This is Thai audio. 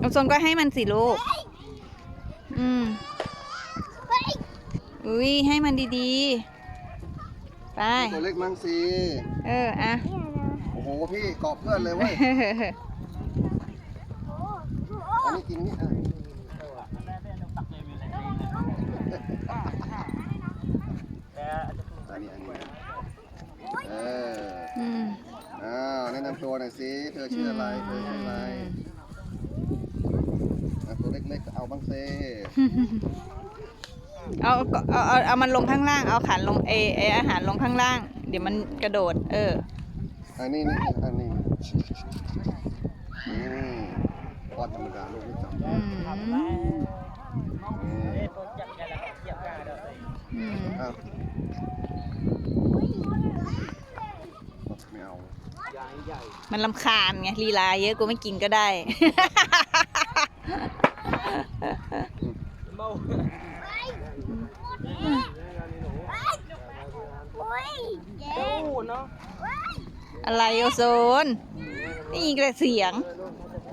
โอโซนก็ให้มันสิลูก อืมอุ้ยให้มันดีๆ ไป ตัวเล็กมั้งสิเออ อะ โอ้โห พี่เกาะเพื่อนเลยเว้ย อันนี้กินนี่อะอันนี้อันนี้เออ อืม อ้าวแนะนำตัวหน่อยสิเธอชื่ออะไรเธอชื่ออะไรอะตัวเล็กๆก็เอาบ้างสิเอาเอาเอาเอามันลงข้างล่าง เอาขันลงเอเออาหารลงข้างล่าง เดี๋ยวมันกระโดด เออ อันนี้นี่อันนี้อืมทอดธรรมดาลูกไม่จับอืมอืมอืมอ้าวไม่เอา มันลำคาญไงลีลาเยอะกูไม่กินก็ได้ อะไรโอโซน นี่กระเสียงอ